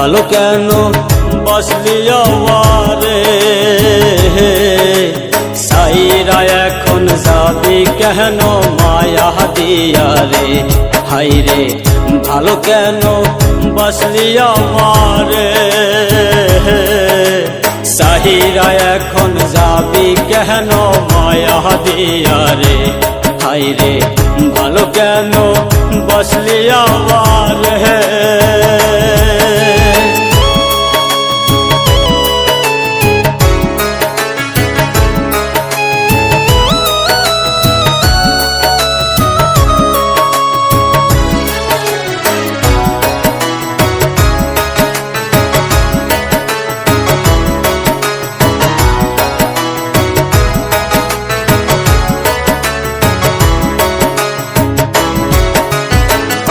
ভালো কেন বসলি আওয়ারে? সাইরা এখন যাবি কেন? মায়া দিয়া রে। হাই রে ভালো কেন বসলি আমারে সাহিরা এখন যাবি কেন? মায়া দিয়া রে। হাই রে ভালো কেন বসলি আমারে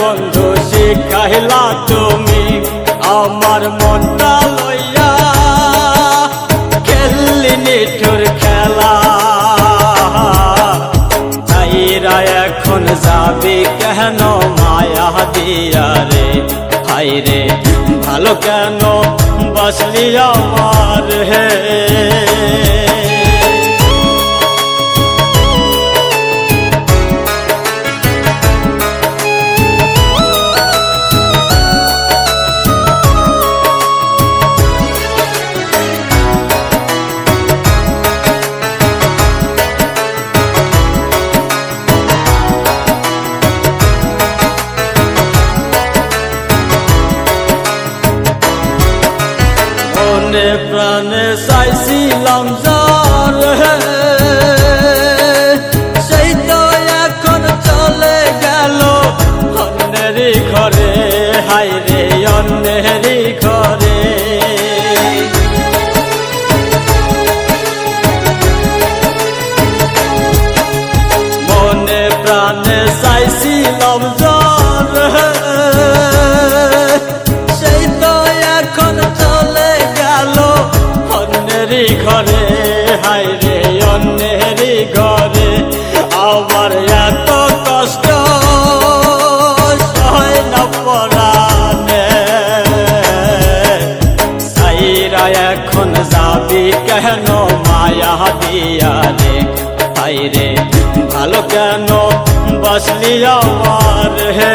বন্ধু, শিখাইলা তুমি আমার মনটা লইয়া। খেললি নিঠুর খেলা, তাইরা এখন যাবি কেন মায়া দিয়া রে? হাই রে ভালো কেন বসলি আমার হে? মনে প্রাণে চাইছিলাম যার। সেই তো এখন চলে গেল অন্যেরই ঘরে হাই রে অন্যেরই ঘরে মনে প্রাণে চাইছিলাম যার সাইরা এখন যাবি কেন মায়া দিয়া রে হাই রে ভালো কেন বসলি আমার হে